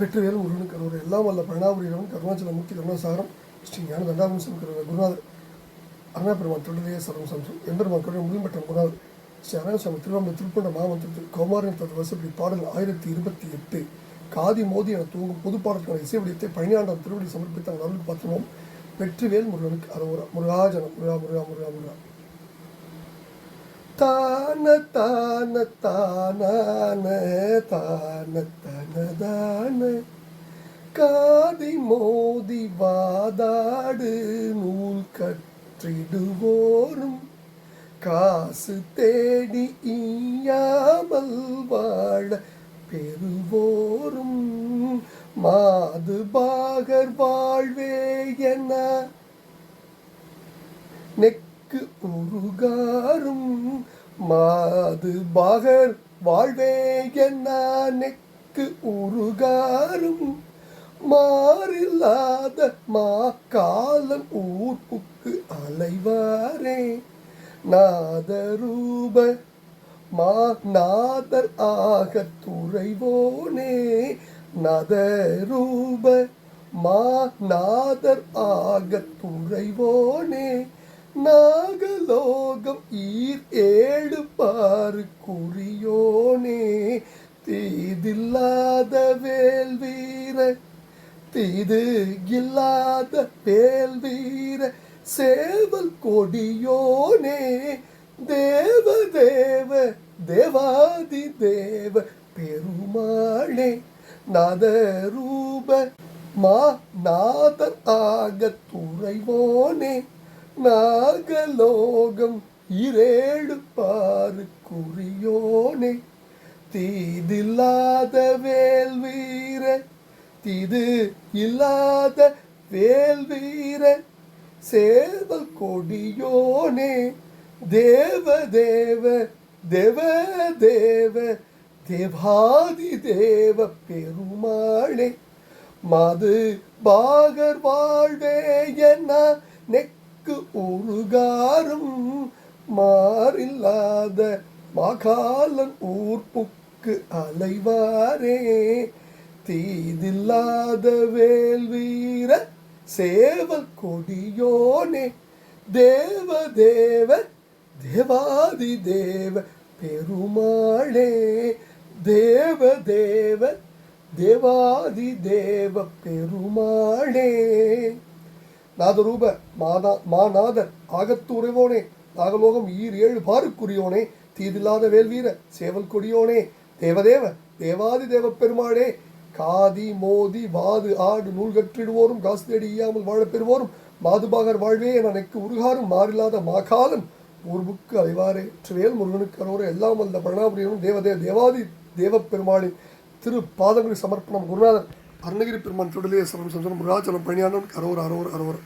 வெற்றிவேல் முருகனுக்கு கருவர் எல்லாம் வல்ல பழனாபுரியவன் கருணாச்சல முக்கிய கருணாசாகரம் ஸ்ரீ ஞான தண்டாபுரம் குருநாதர் அருணா பெருமான் தொழிலே சரம் சம்சம் எம்பெருமான் கருணை முதல்மட்டம் குருநாதர் ஸ்ரீ அரணசாமி திருவாமூர் திருப்பண்ட மாமந்திரத்தில் கௌமாரின் தத்து வசப்படி பாடல் ஆயிரத்தி இருபத்தி எட்டு. காதி மோதி என தூங்கும் பொது பாடலுக்கான இசை வடிவத்தை பழனியாண்டம் திருவடி சமர்ப்பித்த அந்த அருள் பார்த்தோம் வெற்றிவேல் முருகனுக்கு அரோரா முருகாஜனம் முருகா முருகா முருகா முருகா. தான தான தானான தான தனதான. காதி மோதி வாதாடு நூல் கற்றிடுவோரும். காசு தேடி ஈயாமல் வாழ பெறுவோரும். மாது பாகர் வாழ்வே என. நெக்கு உருகாரும். மாது பாகர் வாழ்வே என்ன நெக்கு உருகாரும். மாறில்லாத மா காலம் ஊர்ப்புக்கு அலைவாரே. நாதரூப மா நாதர் ஆக துறைவோனே. நதரூப மா நாதர் ஆக துறைவோனே. பாரு தீதில்லாத வேல் வீர தீது இல்லாத வேல் வீர சேவல் கொடியோனே தேவ தேவ தேவாதி தேவ பெருமாளே நாதரூப மா நாதர் ஆக துறைவோனே நாகலோகம் இரேழு பாரு குறியோனே தீதில்லாத வேல் வீர தீது இல்லாத வேல் வீர சேவல் கொடியோனே தேவ தேவ தேவ தேவ தேவாதி தேவ பெருமாளே மது பாகர் வாழ்வே என்ன நெக்கு உருகாரும் மாறில்லாத மாகாலன் ஊர்ப்புக்கு அலைவாரே. தீதில்லாத வேல் வீர சேவல் கொடியோனே. தேவ தேவ தேவாதி தேவ பெருமாளே. தேவ தேவ தேவாதி தேவ பெருமாளே. நாதரூப மாதா மாநாதர் ஆகத்துறைவோனே. நாகலோகம் ஈர் ஏழு பாருக்குரியோனே தீதில்லாத வேல்வீர சேவல் கொடியோனே தேவதேவ தேவாதி தேவ பெருமாளே காதி மோதி வாது ஆடு நூல் கற்றிடுவோரும் காசு தேடி ஈயாமல் வாழப் பெறுவோரும் மாதுபாகர் வாழ்வே என நெக்கு உருகாரும் மாறில்லாத மாகாலன் ஊர்புக்கு அலைவாரே வேல் முருகனுக்கு அரோர எல்லாம் வந்த பரணாபுரியனும் தேவதே தேவாதி தேவ பெருமாளின் திரு பாதங்களை சமர்ப்பணம் குருநாதன் அருணகிரி பெருமான் சுடலே சரம் சந்தனம் முருகாச்சலம் பணியானவன் அரோர் அரோர் அரோர்.